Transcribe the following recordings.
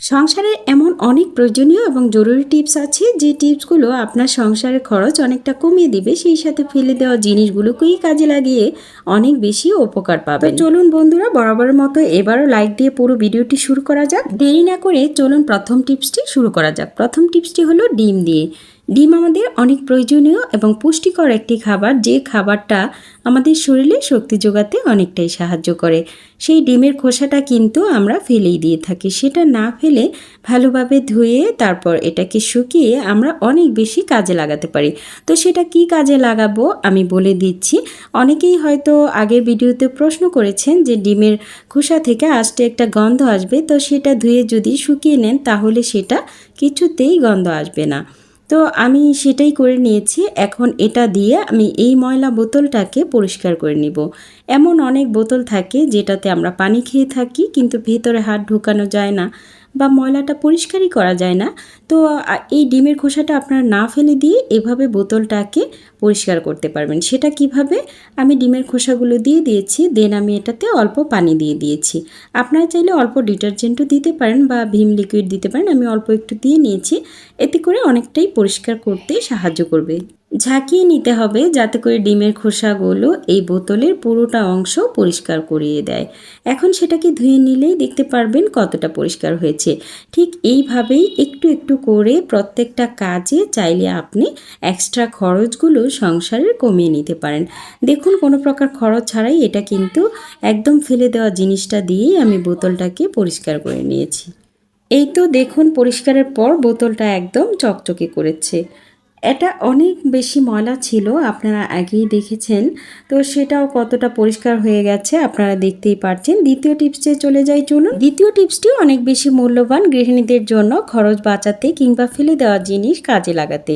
সংসারে এমন অনেক প্রয়োজনীয় এবং জরুরি টিপস আছে যে টিপসগুলো আপনার সংসারের খরচ অনেকটা কমিয়ে দিবে, সেই সাথে ফেলে দেওয়া জিনিসগুলোকেই কাজে লাগিয়ে অনেক বেশি উপকার পাবে চলুন বন্ধুরা বরাবর মতো এবারও লাইক দিয়ে পুরো ভিডিওটি শুরু করা যাক। দেরি না করে চলুন প্রথম টিপসটি শুরু করা যাক। প্রথম টিপসটি হলো ডিম দিয়ে। ডিম আমাদের অনেক প্রয়োজনীয় এবং পুষ্টিকর একটি খাবার, যে খাবারটা আমাদের শরীরে শক্তি যোগাতে অনেকটাই সাহায্য করে। সেই ডিমের খোসাটা কিন্তু আমরা ফেলেই দিয়ে থাকি। সেটা না ফেলে ভালোভাবে ধুয়ে তারপর এটাকে শুকিয়ে আমরা অনেক বেশি কাজে লাগাতে পারি। তো সেটা কি কাজে লাগাবো আমি বলে দিচ্ছি। অনেকেই হয়তো আগের ভিডিওতে প্রশ্ন করেছেন যে ডিমের খোসা থেকে আস্তে একটা গন্ধ আসবে, তো সেটা ধুয়ে যদি শুকিয়ে নেন তাহলে সেটা কিছুতেই গন্ধ আসবে না। তো আমি সেটাই করে নিয়েছি। এখন এটা দিয়ে আমি এই ময়লা বোতলটাকে পরিষ্কার করে নিব। এমন অনেক বোতল থাকে যেটাতে আমরা পানি খেয়ে থাকি, কিন্তু ভেতরে হাত ঢোকানো যায় না। বা ময়লাটা পরিষ্কারই করা যায় না, তো এই ডিমের খোসাটা আপনারা না ফেলে দিয়ে এভাবে বোতলটাকে পরিষ্কার করতে পারবেন। সেটা কীভাবে? আমি ডিমের খোসাগুলো দিয়ে দিয়েছি, দেন আমি এটাতে অল্প পানি দিয়ে দিয়েছি। আপনারা চাইলে অল্প ডিটারজেন্টও দিতে পারেন বা ভীম লিকুইড দিতে পারেন, আমি অল্প একটু দিয়ে নিয়েছি। এতে করে অনেকটাই পরিষ্কার করতে সাহায্য করবে। ঝাঁকিয়ে নিতে হবে যাতে করে ডিমের খোসাগুলো এই বোতলের পুরোটা অংশ পরিষ্কার করিয়ে দেয়। এখন সেটাকে ধুয়ে নিলেই দেখতে পারবেন কতটা পরিষ্কার হয়েছে। ঠিক এইভাবেই একটু একটু করে প্রত্যেকটা কাজে চাইলে আপনি এক্সট্রা খরচগুলো সংসারের কমিয়ে নিতে পারেন। দেখুন কোনো প্রকার খরচ ছাড়াই এটা কিন্তু একদম ফেলে দেওয়া জিনিসটা দিয়েই আমি বোতলটাকে পরিষ্কার করে নিয়েছি। এই তো দেখুন পরিষ্কারের পর বোতলটা একদম চকচকে করেছে। এটা অনেক বেশি ময়লা ছিল, আপনারা আগেই দেখেছেন। তো সেটাও কতটা পরিষ্কার হয়ে গেছে আপনারা দেখতেই পারছেন। দ্বিতীয় টিপসে চলে যাই, চলুন। দ্বিতীয় টিপসটি অনেক বেশি মূল্যবান গৃহিণীদের জন্য খরচ বাঁচাতে কিংবা ফেলে দেওয়া জিনিস কাজে লাগাতে।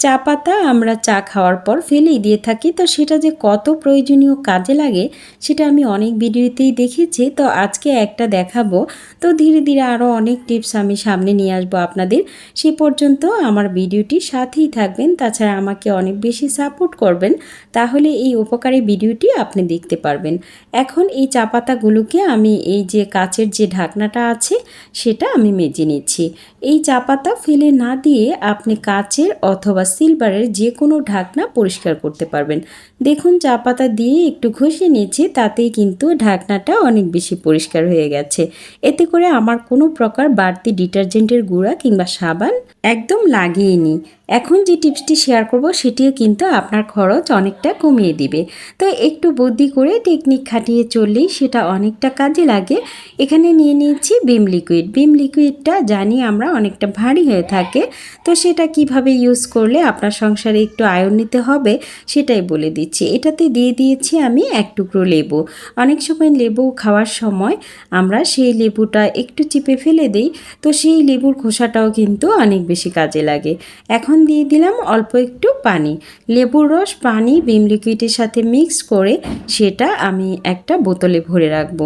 চা পাতা আমরা চা খাওয়ার পর ফেলেই দিয়ে থাকি। তো সেটা যে কত প্রয়োজনীয় কাজে লাগে, সেটা আমি অনেক ভিডিওতেই দেখেছি। তো আজকে একটা দেখাবো। তো ধীরে ধীরে আরও অনেক টিপস আমি সামনে নিয়ে আসব আপনাদের। সে পর্যন্ত আমার ভিডিওটি সাথেই থাকবেন। তাছাড়া আমাকে অনেক বেশি সাপোর্ট করবেন। তাহলে এই উপকারী ভিডিওটি আপনি দেখতে পারবেন। এখন এই চা পাতাগুলোকে আমি এই যে কাচের যে ঢাকনাটা আছে, সেটা আমি মেজে নিচ্ছি। এই চা পাতা ফেলে না দিয়ে আপনি কাচের অথবা সিলভারের যে কোনো ঢাকনা পরিষ্কার করতে পারবেন। দেখুন, চা পাতা দিয়ে একটু ঘষে নিয়েছি, তাতেই কিন্তু ঢাকনাটা অনেক বেশি পরিষ্কার হয়ে গেছে। এতে করে আমার কোনো প্রকার বাড়তি ডিটারজেন্টের গুঁড়া কিংবা সাবান একদম লাগিয়ে এখন যে টিপসটি শেয়ার করব, সেটিও কিন্তু আপনার খরচ অনেকটা কমিয়ে দিবে। তো একটু বুদ্ধি করে টেকনিক খাটিয়ে চললেই সেটা অনেকটা কাজে লাগে। এখানে নিয়ে নিয়েছি বিম লিকুইড। বিম লিকুইডটা জানি আমরা অনেকটা ভারী হয়ে থাকে, তো সেটা কীভাবে ইউজ করলে আপনার সংসারে একটু আয়ন নিতে হবে, সেটাই বলে দিচ্ছি। এটাতে দিয়ে দিয়েছি আমি এক টুকরো লেবু। অনেক সময় লেবু খাওয়ার সময় আমরা সেই লেবুটা একটু চিপে ফেলে দিই, তো সেই লেবুর খোসাটাও কিন্তু অনেক বেশি কাজে লাগে। এখন দিয়ে দিলাম অল্প একটু পানি। লেবুর রস, পানি বিম লিকুইডের সাথে মিক্স করে সেটা আমি একটা বোতলে ভরে রাখব।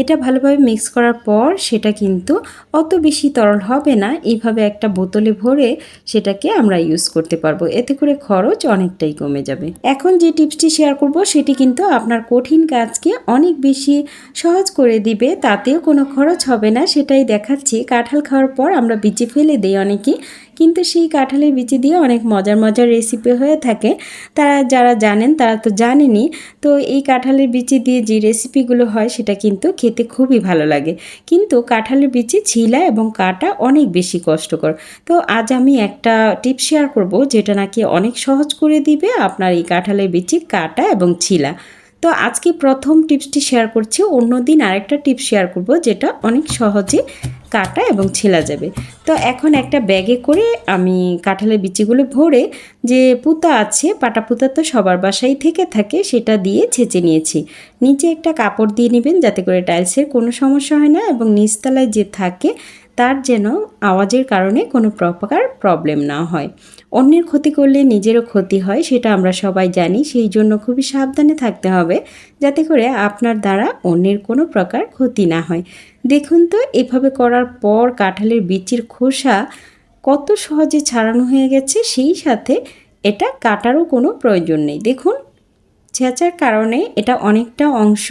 এটা ভালোভাবে মিক্স করার পর সেটা কিন্তু অত বেশি তরল হবে না, এইভাবে একটা বোতলে ভরে সেটাকে আমরা ইউজ করতে পারব। এতে করে খরচ অনেকটাই কমে যাবে। এখন যে টিপসটি শেয়ার করব, সেটি কিন্তু আপনার কঠিন কাজকে অনেক বেশি সহজ করে দিবে, তাতেও কোনো খরচ হবে না, সেটাই দেখাচ্ছি। কাঁঠাল খাওয়ার পর আমরা বিচি ফেলে দিই অনেকে। কিন্তু সেই কাঁঠালের বিচি দিয়ে অনেক মজার মজার রেসিপি হয়ে থাকে। তারা যারা জানেন, তারা তো জানেনই। তো এই কাঁঠালের বিচি দিয়ে যে রেসিপিগুলো হয়, সেটা কিন্তু খেতে খুবই ভালো লাগে। কিন্তু কাঁঠালের বিচি ছিলা এবং কাটা অনেক বেশি কষ্টকর। তো আজ আমি একটা টিপ শেয়ার করব, যেটা নাকি অনেক সহজ করে দিবে আপনার এই কাঁঠালের বিচি কাটা এবং ছিলা। তো আজকে প্রথম টিপসটি শেয়ার করছি অন্য দিন আরেকটা টিপস শেয়ার করব যেটা অনেক সহজে কাটা এবং ছেলা যাবে। তো এখন একটা ব্যাগে করে আমি কাঁঠালের বিচিগুলো ভরে যে পুতা আছে, পাটা পুতা তো সবার বাসায় থেকে থাকে, সেটা দিয়ে ছেঁচে নিয়েছি। নিচে একটা কাপড় দিয়ে নেবেন যাতে করে টাইলসের কোনো সমস্যা হয় না এবং নিচতলায় যে থাকে, তার যেন আওয়াজের কারণে কোনো প্রকার প্রবলেম না হয়। অন্যের ক্ষতি করলে নিজেরও ক্ষতি হয়, সেটা আমরা সবাই জানি। সেই জন্য খুবই সাবধানে থাকতে হবে, যাতে করে আপনার দ্বারা অন্যের কোনো প্রকার ক্ষতি না হয়। দেখুন তো, এভাবে করার পর কাঁঠালের বিচির খোসা কত সহজে ছাড়ানো হয়ে গেছে, সেই সাথে এটা কাটারও কোনো প্রয়োজন নেই। দেখুন, ছেঁচার কারণে এটা অনেকটা অংশ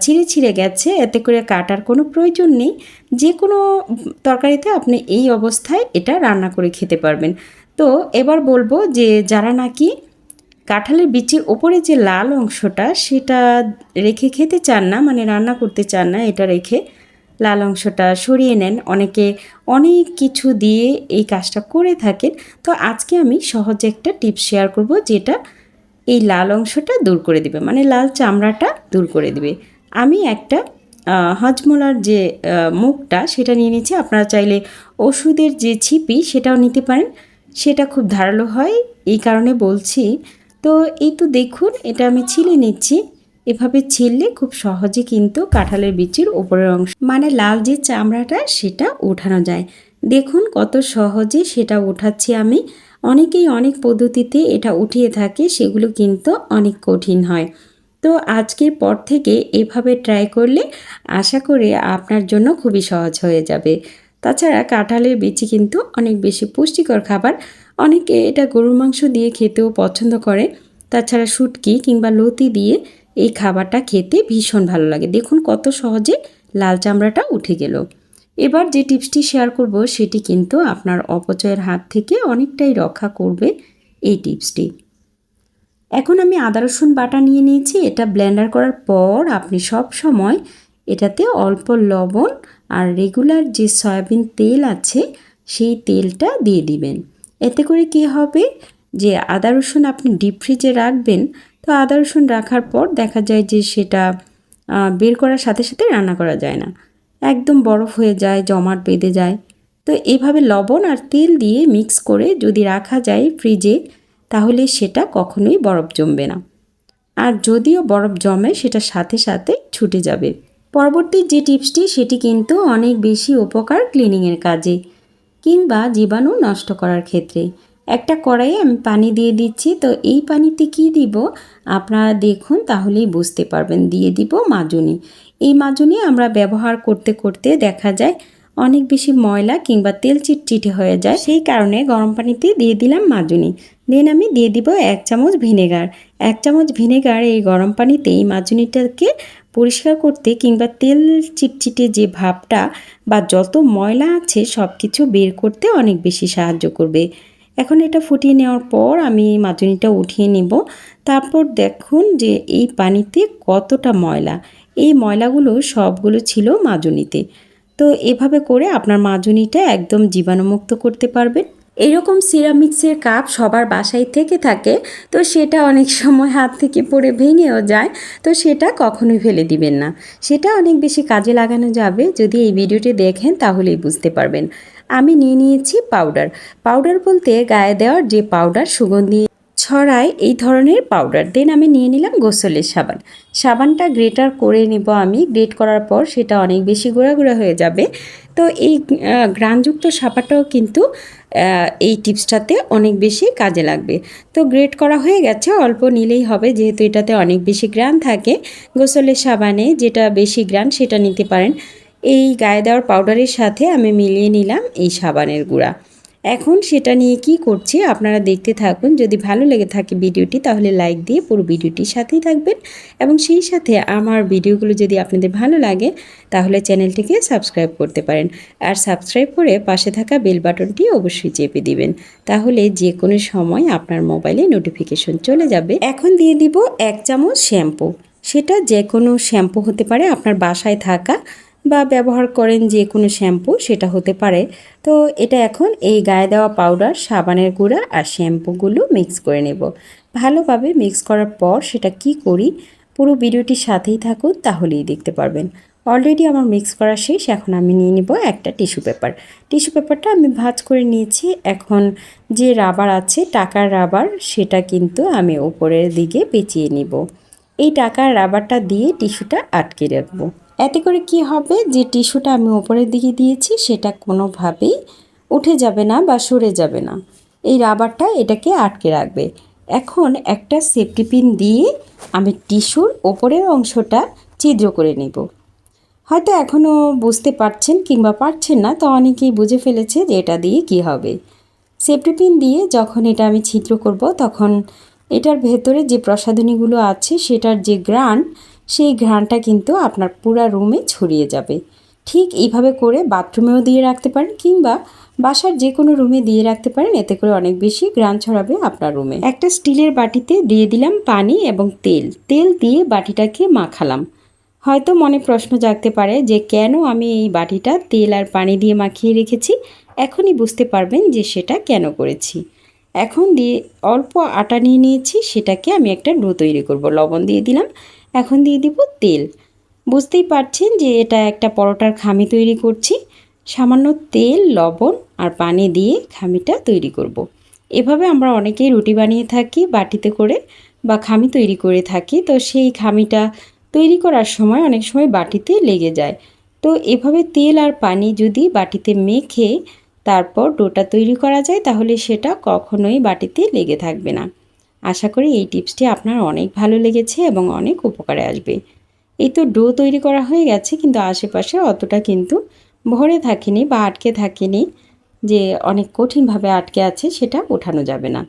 ছিঁড়ে ছিঁড়ে গেছে, এতে করে কাটার কোনো প্রয়োজন নেই। যে কোনো তরকারিতে আপনি এই অবস্থায় এটা রান্না করে খেতে পারবেন। তো এবার বলব যে যারা নাকি কাঁঠালের বিচির ওপরে যে লাল অংশটা সেটা রেখে খেতে চান না মানে রান্না করতে চান না, এটা রেখে লাল অংশটা সরিয়ে নেন। অনেকে অনেক কিছু দিয়ে এই কাজটা করে থাকেন। তো আজকে আমি সহজে একটা টিপস শেয়ার করব যেটা এই লাল অংশটা দূর করে দিবে মানে লাল চামড়াটা দূর করে দিবে। আমি একটা হজমোলার যে মুখটা সেটা নিয়ে নিচ্ছি। আপনারা চাইলে ওষুধের যে ছিপি সেটাও নিতে পারেন। সেটা খুব ধারালো হয়, এই কারণে বলছি। তো এই তো দেখুন, এটা আমি ছিলে নিচ্ছি। এভাবে ছিললে খুব সহজে কিন্তু কাঁঠালের বিচির উপরের অংশ মানে লাল যে চামড়াটা, সেটা ওঠানো যায়। দেখুন কত সহজে সেটা ওঠাচ্ছি আমি। অনেকেই অনেক পদ্ধতিতে এটা উঠিয়ে থাকে, সেগুলো কিন্তু অনেক কঠিন হয়। তো আজকের পর থেকে এভাবে ট্রাই করলে আশা করে আপনার জন্য খুবই সহজ হয়ে যাবে। তাছাড়া কাঁঠালের বিচি কিন্তু অনেক বেশি পুষ্টিকর খাবার। অনেকে এটা গরুর মাংস দিয়ে খেতেও পছন্দ করে। তাছাড়া শুটকি কিংবা লতি দিয়ে এই খাবারটা খেতে ভীষণ ভালো লাগে। দেখুন কত সহজে লাল চামড়াটা উঠে গেল। এবার যে টিপসটি শেয়ার করব সেটি কিন্তু আপনার অপচয়ের হাত থেকে অনেকটাই রক্ষা করবে এই টিপসটি। এখন আমি আদা রসুন বাটা নিয়ে নিয়েছি। এটা ব্লেন্ডার করার পর আপনি সব সময় এটাতে অল্প লবণ আর রেগুলার যে সয়াবিন তেল আছে, সেই তেলটা দিয়ে দিবেন। এতে করে কি হবে যে আদা রসুন আপনি ডিপ ফ্রিজে রাখবেন, তো আদা রসুন রাখার পর দেখা যায় যে সেটা বের করার সাথে সাথে রান্না করা যায় না। একদম বরফ হয়ে যায়, জমাট বেঁধে যায়। তো এইভাবে লবণ আর তেল দিয়ে মিক্স করে যদি রাখা যায় ফ্রিজে তাহলে সেটা কখনোই বরফ জমবে না। আর যদিও বরফ জমে, সেটা সাথে সাথে ছুটে যাবে। পরবর্তী যে টিপসটি, সেটি কিন্তু অনেক বেশি উপকার ক্লিনিংয়ের কাজে কিংবা জীবাণু নষ্ট করার ক্ষেত্রে। একটা কড়াইয়ে আমি পানি দিয়ে দিচ্ছি, তো এই পানিতে কি দিব? আপনারা দেখুন, তাহলেই বুঝতে পারবেন। দিয়ে দিব মাজুনি। এই মাজুনি আমরা ব্যবহার করতে করতে দেখা যায় অনেক বেশি ময়লা কিংবা তেল চিটচিটে হয়ে যায়, সেই কারণে গরম পানিতে দিয়ে দিলাম মাজুনি। দেন আমি দিয়ে দিব এক চামচ ভিনেগার। এক চামচ ভিনেগার এই গরম পানিতে এই মাজুনিটাকে পরিষ্কার করতে কিংবা তেল চিটচিটে যে ভাবটা বা যত ময়লা আছে সব কিছু বের করতে অনেক বেশি সাহায্য করবে। এখন এটা ফুটিয়ে নেওয়ার পর আমি মাজুনিটা উঠিয়ে নিব। তারপর দেখুন যে এই পানিতে কতটা ময়লা। এই ময়লাগুলো সবগুলো ছিল মাজুনিতে। তো এভাবে করে আপনার মাজুনিটা একদম জীবাণুমুক্ত করতে পারবেন। এরকম সিরামিক্সের কাপ সবার বাসায় থেকে থাকে, তো সেটা অনেক সময় হাত থেকে পড়ে ভেঙেও যায়, তো সেটা কখনোই ফেলে দিবেন না। সেটা অনেক বেশি কাজে লাগানো যাবে, যদি এই ভিডিওটি দেখেন তাহলেই বুঝতে পারবেন। আমি নিয়ে নিয়েছি পাউডার। পাউডার বলতে গায়ে দেওয়ার যে পাউডার, সুগন্ধি ছড়ায় এই ধরনের পাউডার দেন আমি নিয়ে নিলাম গোসলের সাবান। সাবানটা গ্রেটার করে নেব আমি। গ্রেট করার পর সেটা অনেক বেশি গুঁড়া গুঁড়া হয়ে যাবে। তো এই গ্রানযুক্ত সাবানটাও কিন্তু এই টিপসটাতে অনেক বেশি কাজে লাগবে। তো গ্রেট করা হয়ে গেছে। অল্প নিলেই হবে। যেহেতু এটাতে অনেক বেশি গ্রান থাকে, গোসলের সাবানে যেটা বেশি গ্রান সেটা নিতে পারেন। এই গায়ে দেওয়ার পাউডারের সাথে আমি মিলিয়ে নিলাম এই সাবানের গুঁড়া। এখন সেটা নিয়ে কি করছি আপনারা দেখতে থাকুন। যদি ভালো লেগে থাকে ভিডিওটি, তাহলে লাইক দিয়ে পুরো ভিডিওটির সাথেই থাকবেন। এবং সেই সাথে আমার ভিডিওগুলো যদি আপনাদের ভালো লাগে, তাহলে চ্যানেলটিকে সাবস্ক্রাইব করতে পারেন। আর সাবস্ক্রাইব করে পাশে থাকা বেল বাটনটি অবশ্যই চেপে দিবেন। তাহলে যে কোনো সময় আপনার মোবাইলে নোটিফিকেশন চলে যাবে। এখন দিয়ে দিব এক চামচ শ্যাম্পু সেটা যে কোনো শ্যাম্পু হতে পারে আপনার বাসায় থাকা বা ব্যবহার করেন যে কোনো শ্যাম্পু, সেটা হতে পারে। তো এটা এখন এই গায়ে দেওয়া পাউডার, সাবানের গুঁড়া আর শ্যাম্পুগুলো মিক্স করে নেব। ভালোভাবে মিক্স করার পর সেটা কি করি, পুরো ভিডিওটির সাথেই থাকুন, তাহলেই দেখতে পারবেন। অলরেডি আমার মিক্স করা শেষ, এখন আমি নিয়ে নিব একটা টিস্যু পেপার। টিস্যু পেপারটা আমি ভাঁজ করে নিয়েছি, এখন যে রাবার আছে, টাকার রাবার, সেটা কিন্তু আমি উপরের দিকে পেঁচিয়ে নিব। এই টাকার রাবারটা দিয়ে টিস্যুটা আটকে রাখব। এতে করে কি হবে? যে টিস্যুটা আমি ওপরের দিকে দিয়েছি, সেটা কোনোভাবেই উঠে যাবে না বা সরে যাবে না। এই রাবারটা এটাকে আটকে রাখবে। এখন একটা সেফটি পিন দিয়ে আমি টিস্যুর ওপরের অংশটা ছিদ্র করে নেব। হয়তো এখনও বুঝতে পারছেন কিংবা পারছেন না, তো অনেকেই বুঝে ফেলেছে যে এটা দিয়ে কি হবে। সেফটি পিন দিয়ে যখন এটা আমি ছিদ্র করব, তখন এটার ভেতরে যে প্রসাধনীগুলো আছে, সেটার যে গ্রান সেই ঘ্রাণটা কিন্তু আপনার পুরা রুমে ছড়িয়ে যাবে। ঠিক এইভাবে করে বাথরুমেও দিয়ে রাখতে পারেন কিংবা বাসার যে কোনো রুমে দিয়ে রাখতে পারেন, এতে করে অনেক বেশি গ্রান ছড়াবে আপনার রুমে একটা স্টিলের বাটিতে দিয়ে দিলাম পানি এবং তেল। তেল দিয়ে বাটিটাকে মাখালাম। হয়তো মনে প্রশ্ন জাগতে পারে যে কেন আমি এই বাটিটা তেল আর পানি দিয়ে মাখিয়ে রেখেছি? এখনই বুঝতে পারবেন যে সেটা কেন করেছি। এখন দিয়ে অল্প আটা নিয়ে নিয়েছি, সেটাকে আমি একটা ডো তৈরি করব। লবণ দিয়ে দিলাম। এখন দিয়ে দিব তেল। বুঝতেই পারছেন যে এটা একটা পরোটার খামি তৈরি করছি। সামান্য তেল, লবণ আর পানি দিয়ে খামিটা তৈরি করব। এভাবে আমরা অনেকেই রুটি বানিয়ে থাকি বাটিতে করে বা খামি তৈরি করে থাকি। তো সেই খামিটা তৈরি করার সময় অনেক সময় বাটিতে লেগে যায়। তো এভাবে তেল আর পানি যদি বাটিতে মেখে তারপর ডোটা তৈরি করা যায়, তাহলে সেটা কখনোই বাটিতে লেগে থাকবে না। আশা করি এই টিপসটি আপনার অনেক ভালো লেগেছে এবং অনেক উপকারে আসবে। এই তো ডো তৈরি করা হয়ে গেছে, কিন্তু আশেপাশে অতটা কিন্তু ভরে থাকেনি বা আটকে থাকেনি যে অনেক কঠিনভাবে আটকে আছে সেটা ওঠানো যাবে না।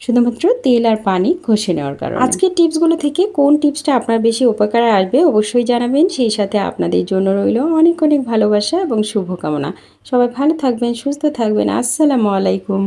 শুধুমাত্র তেল আর পানি ঘষে নেওয়ার কারণে। আজকের টিপসগুলো থেকে কোন টিপসটা আপনার বেশি উপকারে আসবে অবশ্যই জানাবেন। সেই সাথে আপনাদের জন্য রইল অনেক অনেক ভালোবাসা এবং শুভকামনা। সবাই ভালো থাকবেন, সুস্থ থাকবেন। আসসালামু আলাইকুম।